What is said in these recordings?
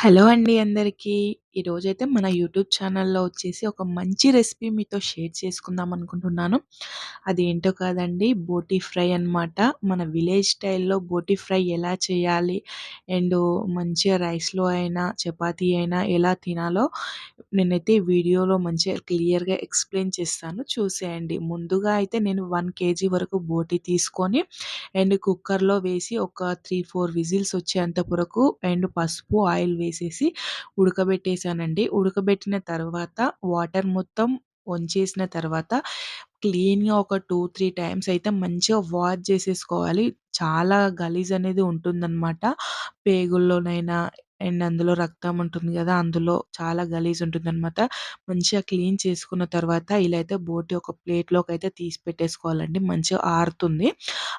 Hello అండి అందరికీ. ఈరోజైతే మన యూట్యూబ్ ఛానల్‌లో వచ్చేసి ఒక మంచి రెసిపీ మీతో షేర్ చేసుకుందాం అనుకుంటున్నాను. అదేంటో కాదండి బోటి ఫ్రై అనమాట. మన విలేజ్ స్టైల్‌లో బోటి ఫ్రై ఎలా చేయాలి? అండ్ మంచిగా రైస్‌లో అయినా, చపాతీ అయినా ఎలా తినాలో నేనైతే వీడియోలో మంచిగా క్లియర్‌గా ఎక్స్‌ప్లెయిన్ చేస్తాను చూసేయండి. ముందుగా అయితే నేను వన్ కేజీ వరకు బోటి తీసుకొని అండ్ కుక్కర్‌లో వేసి ఒక 3, 4 విజిల్స్ వచ్చేంత వరకు అండ్ పసుపు, ఆయిల్ వేసేసి ఉడకబెట్టేసానండి. ఉడకబెట్టిన తర్వాత వాటర్ మొత్తం వంచేసిన తర్వాత క్లీన్‌గా ఒక 2, 3 టైమ్స్ అయితే మంచిగా వాష్ చేసేసుకోవాలి. చాలా గలీజ్ అనేది ఉంటుందన్నమాట పేగుల్లోనైనా అండ్ అందులో రక్తం ఉంటుంది కదా అందులో చాలా గలీజ్ ఉంటుందనమాట. మంచిగా క్లీన్ చేసుకున్న తర్వాత ఇలా అయితే బోటి ఒక ప్లేట్లోకి అయితే తీసి పెట్టేసుకోవాలండి. మంచిగా ఆరుతుంది.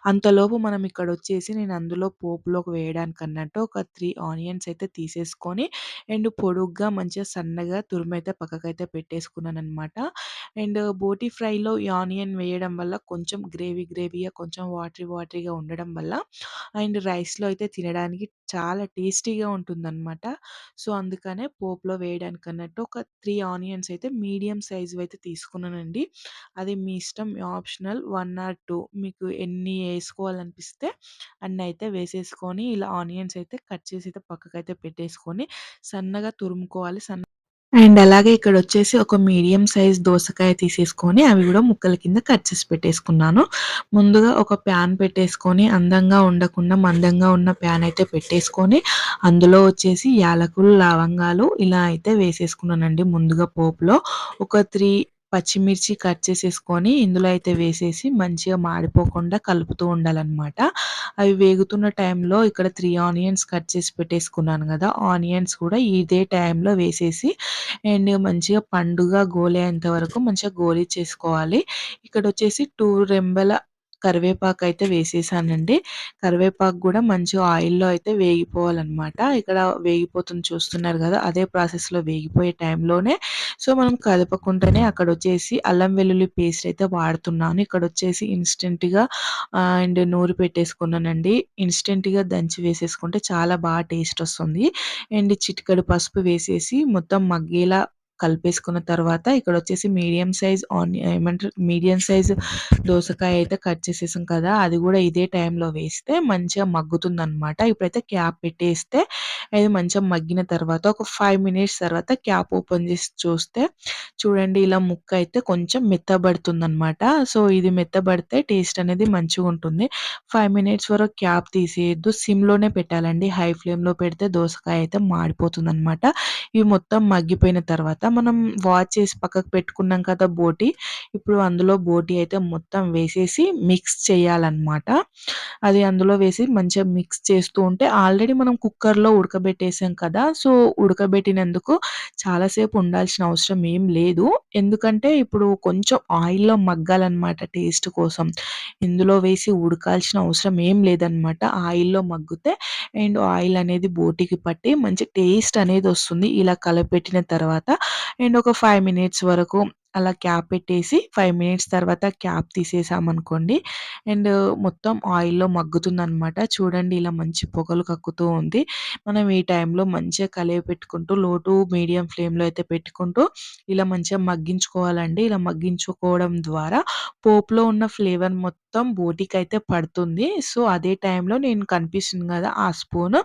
అంతలోపు మనం ఇక్కడ వచ్చేసి నేను అందులో పోపులోకి వేయడానికన్నట్టు ఒక త్రీ ఆనియన్స్ అయితే తీసేసుకొని అండ్ పొడుగ్గా మంచిగా సన్నగా తురుమైతే పక్కకైతే పెట్టేసుకున్నాననమాట. అండ్ బోటి ఫ్రైలో ఈ ఆనియన్ వేయడం వల్ల కొంచెం గ్రేవీ గ్రేవీగా కొంచెం వాటరీ వాటరీగా ఉండడం వల్ల అండ్ రైస్‌లో అయితే తినడానికి చాలా టేస్టీగా ఉంటుందనమాట. సో, అందుకనే పోపులో వేయడానికన్నట్టు ఒక 3 ఆనియన్స్ అయితే మీడియం సైజు అయితే తీసుకున్నానండి. అది మీ ఇష్టం ఆప్షనల్ 1 ఆర్ 2 మీకు ఎన్ని ఏసుకోవాలనిపిస్తే అన్నయితే వేసేసుకొని ఇలా ఆనియన్స్ అయితే కట్ చేసి అయితే పక్కకైతే పెట్టేసుకొని సన్నగా తురుముకోవాలి. సన్న అండ్ అలాగే ఇక్కడ వచ్చేసి ఒక మీడియం సైజ్ దోసకాయ తీసేసుకొని అవి కూడా ముక్కల కింద కట్ చేసి పెట్టేసుకున్నాను. ముందుగా ఒక ప్యాన్ పెట్టేసుకొని అందంగా ఉండకుండా మందంగా ఉన్న ప్యాన్ అయితే పెట్టేసుకొని అందులో వచ్చేసి యాలకులు, లవంగాలు ఇలా అయితే వేసేసుకున్నానండి ముందుగా పోపులో. ఒక త్రీ పచ్చిమిర్చి కట్ చేసేసుకొని ఇందులో అయితే వేసేసి మంచిగా మాడిపోకుండా కలుపుతూ ఉండాలన్నమాట. అవి వేగుతున్న టైంలో ఇక్కడ త్రీ ఆనియన్స్ కట్ చేసి పెట్టేసుకున్నాను కదా ఆనియన్స్ కూడా ఇదే టైంలో వేసేసి అండ్ మంచిగా పండుగ గోలే అంత వరకు మంచిగా గోలీ చేసుకోవాలి ఇక్కడ వచ్చేసి టూ రెంబెల కరివేపాకయితే వేసేసానండి. కరివేపాకు కూడా మంచిగా ఆయిల్‌లో అయితే వేగిపోవాలన్నమాట ఇక్కడ వేగిపోతుంది చూస్తున్నారు కదా అదే ప్రాసెస్‌లో వేగిపోయే టైంలోనే సో, మనం కదపకుండానే అక్కడొచ్చేసి అల్లం వెల్లుల్లి పేస్ట్ అయితే వాడుతున్నాను. ఇక్కడ వచ్చేసి ఇన్స్టెంట్గా అండ్ నూరు పెట్టేసుకున్నానండి. ఇన్స్టెంట్గా దంచి వేసేసుకుంటే చాలా బాగా టేస్ట్ వస్తుంది అండ్ చిటికడు పసుపు వేసేసి మొత్తం మగ్గేలా కలిపేసుకున్న తర్వాత ఇక్కడ వచ్చేసి మీడియం సైజ్ ఆనియన్ ఏమంటారు మీడియం సైజ్ దోసకాయ అయితే కట్ చేసేసాం కదా! అది కూడా ఇదే టైంలో వేస్తే మంచిగా మగ్గుతుందనమాట. ఇప్పుడైతే క్యాప్ పెట్టేస్తే అది మంచిగా మగ్గిన తర్వాత ఒక ఫైవ్ మినిట్స్ తర్వాత క్యాప్ ఓపెన్ చేసి చూస్తే చూడండి ఇలా ముక్క అయితే కొంచెం మెత్తబడుతుంది అనమాట సో, ఇది మెత్తబడితే టేస్ట్ అనేది మంచిగా ఉంటుంది ఫైవ్ మినిట్స్ వరకు క్యాప్ తీసేయద్దు సిమ్‌లోనే పెట్టాలండి. హై ఫ్లేమ్‌లో పెడితే దోసకాయ అయితే మాడిపోతుందనమాట. ఇవి మొత్తం మగ్గిపోయిన తర్వాత మనం వాచ్ చేసి పక్కకు పెట్టుకున్నాం కదా బోటి ఇప్పుడు అందులో బోటి అయితే మొత్తం వేసేసి మిక్స్ చేయాలన్నమాట అది అందులో వేసి మంచిగా మిక్స్ చేస్తూ ఉంటే ఆల్రెడీ మనం కుక్కర్‌లో ఉడకబెట్టేసాం కదా! సో, ఉడకబెట్టినందుకు చాలా సేపు ఉండాల్సిన అవసరం ఏం లేదు. ఎందుకంటే ఇప్పుడు కొంచెం ఆయిల్‌లో మగ్గాలనమాట టేస్ట్ కోసం. ఇందులో వేసి ఉడకాల్సిన అవసరం ఏం లేదనమాట. ఆయిల్‌లో మగ్గితే అండ్ ఆయిల్ అనేది బోటికి పట్టి మంచి టేస్ట్ అనేది వస్తుంది ఇలా కలపెట్టిన తర్వాత అండ్ ఒక ఫైవ్ మినిట్స్ వరకు అలా క్యాప్ పెట్టేసి ఫైవ్ మినిట్స్ తర్వాత క్యాప్ తీసేసామనుకోండి అండ్ మొత్తం ఆయిల్‌లో మగ్గుతుందనమాట. చూడండి ఇలా మంచి పొగలు కక్కుతూ ఉంది. మనం ఈ టైంలో మంచిగా కలియపెట్టుకుంటూ లో టు మీడియం ఫ్లేమ్‌లో అయితే పెట్టుకుంటూ ఇలా మంచిగా మగ్గించుకోవాలండి. ఇలా మగ్గించుకోవడం ద్వారా పోపులో ఉన్న ఫ్లేవర్ మొత్తం బోటికి అయితే పడుతుంది. సో, అదే టైంలో నేను కనిపిస్తుంది కదా ఆ స్పూన్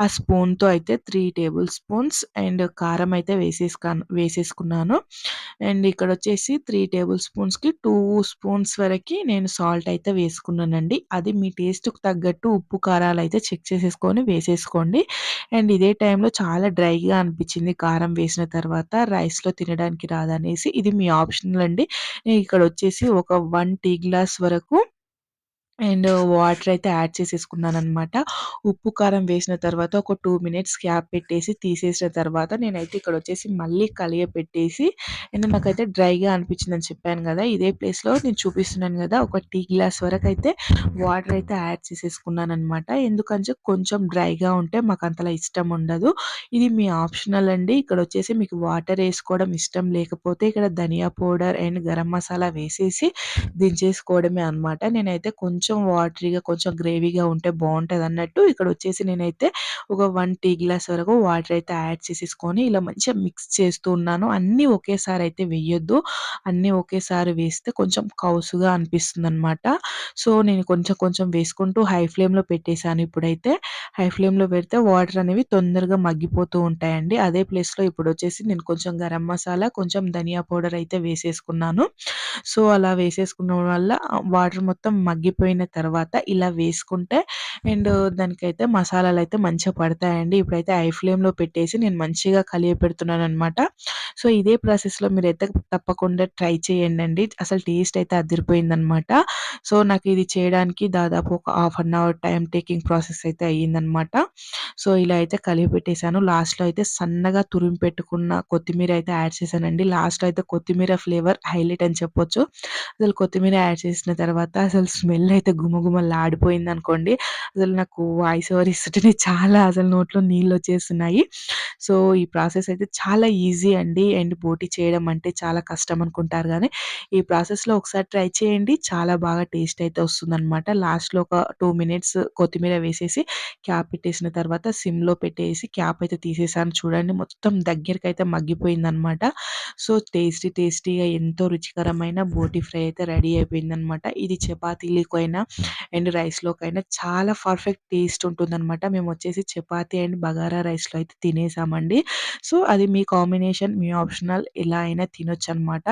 ఆ స్పూన్‌తో అయితే త్రీ టేబుల్ స్పూన్స్ అండ్ కారం అయితే వేసేసుకాను వేసేసుకున్నాను. అండ్ ఇక్కడ ఇక్కడ వచ్చేసి త్రీ టేబుల్ స్పూన్స్‌కి టూ స్పూన్స్ వరకు నేను సాల్ట్ అయితే వేసుకున్నానండి. అది మీ టేస్ట్‌కి తగ్గట్టు ఉప్పు, కారాలు అయితే చెక్ చేసేసుకొని వేసేసుకోండి. అండ్ ఇదే టైంలో చాలా డ్రైగా అనిపించింది కారం వేసిన తర్వాత రైస్‌లో తినడానికి రాదనేసి ఇది మీ ఆప్షనల్ అండి. నేను ఇక్కడొచ్చేసి ఒక వన్ టీ గ్లాస్ వరకు అండ్ వాటర్ అయితే యాడ్ చేసేసుకున్నాననమాట. ఉప్పు, కారం వేసిన తర్వాత ఒక 2 మినిట్స్ క్యాప్ పెట్టేసి తీసేసిన తర్వాత నేనైతే ఇక్కడొచ్చేసి మళ్ళీ కలియపెట్టేసి అండ్ నాకైతే డ్రైగా అనిపించిందని చెప్పాను గదా! ఇదే ప్లేస్‌లో నేను చూపిస్తున్నాను గదా! ఒక టీ గ్లాస్ వరకైతే వాటర్ అయితే యాడ్ చేసేసుకున్నాననమాట. ఎందుకంటే కొంచెం డ్రైగా ఉంటే మాకంతలా ఇష్టం ఉండదు. ఇది మీ ఆప్షనల్ అండి. ఇక్కడొచ్చేసి మీకు వాటర్ ఏసుకోవడం ఇష్టం లేకపోతే ఇక్కడ ధనియా పౌడర్ అండ్ గరం మసాలా వేసేసి దించేసుకోవడమే అనమాట. నేనైతే కొంచెం కొంచెం వాటరీగా కొంచెం గ్రేవీగా ఉంటే బాగుంటుంది అన్నట్టు ఇక్కడ వచ్చేసి నేనైతే ఒక వన్ టీ గ్లాస్ వరకు వాటర్ అయితే యాడ్ చేసేసుకొని ఇలా మంచిగా మిక్స్ చేస్తూ ఉన్నాను. అన్నీ ఒకేసారి అయితే వేయొద్దు అన్నీ ఒకేసారి వేస్తే కొంచెం కౌసుగా అనిపిస్తుంది అనమాట సో, నేను కొంచెం కొంచెం వేసుకుంటూ హై ఫ్లేమ్‌లో పెట్టేసాను ఇప్పుడైతే. హై ఫ్లేమ్‌లో పెడితే వాటర్ అనేవి తొందరగా మగ్గిపోతూ ఉంటాయండి. అదే ప్లేస్‌లో ఇప్పుడొచ్చేసి నేను కొంచెం గరం మసాలా, కొంచెం ధనియా పౌడర్ అయితే వేసేసుకున్నాను. సో, అలా వేసేసుకున్న వల్ల వాటర్ మొత్తం మగ్గిపోయిన తర్వాత ఇలా వేసుకుంటే అండ్ దానికైతే మసాలాలు అయితే మంచిగా పడతాయండి. ఇప్పుడైతే ఐ ఫ్లేమ్‌లో పెట్టేసి నేను మంచిగా కలియ పెడుతున్నాను అనమాట సో, ఇదే ప్రాసెస్‌లో మీరు అయితే తప్పకుండా ట్రై చేయండి అసలు టేస్ట్ అయితే అదిరిపోయిందనమాట. సో, నాకు ఇది చేయడానికి దాదాపు ఒక half an hour time taking process అయితే అయ్యిందనమాట. సో, ఇలా అయితే కలియపెట్టేసాను. లాస్ట్‌లో అయితే సన్నగా తురిమి పెట్టుకున్న కొత్తిమీర అయితే యాడ్ చేశానండి. లాస్ట్‌లో అయితే కొత్తిమీర ఫ్లేవర్ హైలైట్ అని చెప్పొచ్చు. అసలు కొత్తిమీర యాడ్ చేసిన తర్వాత అసలు స్మెల్ అయితే గుమగుమలాడిపోయిందనుకోండి. అసలు నాకు వాయిస్ ఓవర్ ఇస్తుంటేనే చాలా అసలు నోట్లో నీళ్ళు వచ్చేస్తున్నాయి సో, ఈ ప్రాసెస్ అయితే చాలా ఈజీ అండి. అండ్ బోటి చేయడం అంటే చాలా కష్టం అనుకుంటారు కానీ ఈ ప్రాసెస్‌లో ఒకసారి ట్రై చేయండి. చాలా బాగా టేస్ట్ అయితే వస్తుందనమాట. లాస్ట్‌లో ఒక టూ మినిట్స్ కొత్తిమీర వేసేసి క్యాప్ పెట్టేసిన తర్వాత సిమ్‌లో పెట్టేసి క్యాప్ అయితే తీసేసాను చూడండి. మొత్తం దగ్గరికి అయితే మగ్గిపోయిందనమాట. సో, టేస్టీ టేస్టీగా ఎంతో రుచికరమైన బోటి ఫ్రై అయితే రెడీ అయిపోయిందనమాట. ఇది చపాతీలకైనా అండ్ రైస్‌లోకైనా చాలా పర్ఫెక్ట్ టేస్ట్ ఉంటుందన్నమాట మేము వచ్చేసి చపాతీ అండ్ బగారా రైస్‌లో అయితే తినేసామండి. సో, అది మీ కాంబినేషన్ మీ ఆప్షనల్ ఎలా అయినా తినొచ్చనమాట.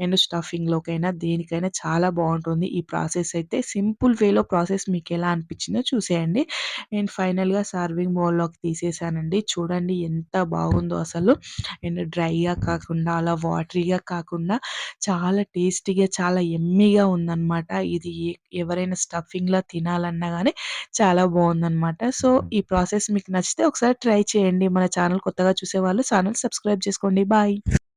అండ్ స్టఫింగ్‌లోకైనా దేనికైనా చాలా బాగుంటుంది ఈ ప్రాసెస్ అయితే సింపుల్ వేలో ప్రాసెస్ మీకు ఎలా అనిపించిందో చూసేయండి. అండ్ ఫైనల్‌గా సర్వింగ్ బౌల్‌లోకి తీసేసానండి. చూడండి ఎంత బాగుందో అసలు. అండ్ డ్రైగా కాకుండా అలా వాటరీగా కాకుండా చాలా టేస్టీగా చాలా ఎమ్మీగా ఉందన్నమాట ఇది ఎవరైనా స్టఫింగ్‌లా తినాలన్నా కానీ చాలా బాగుందన్నమాట సో, ఈ ప్రాసెస్ మీకు నచ్చితే ఒకసారి ట్రై చేయండి. మన ఛానల్ కొత్తగా చూసేవాళ్ళు ఛానల్ సబ్స్క్రైబ్ చేసుకోండి. బాయ్. Bye.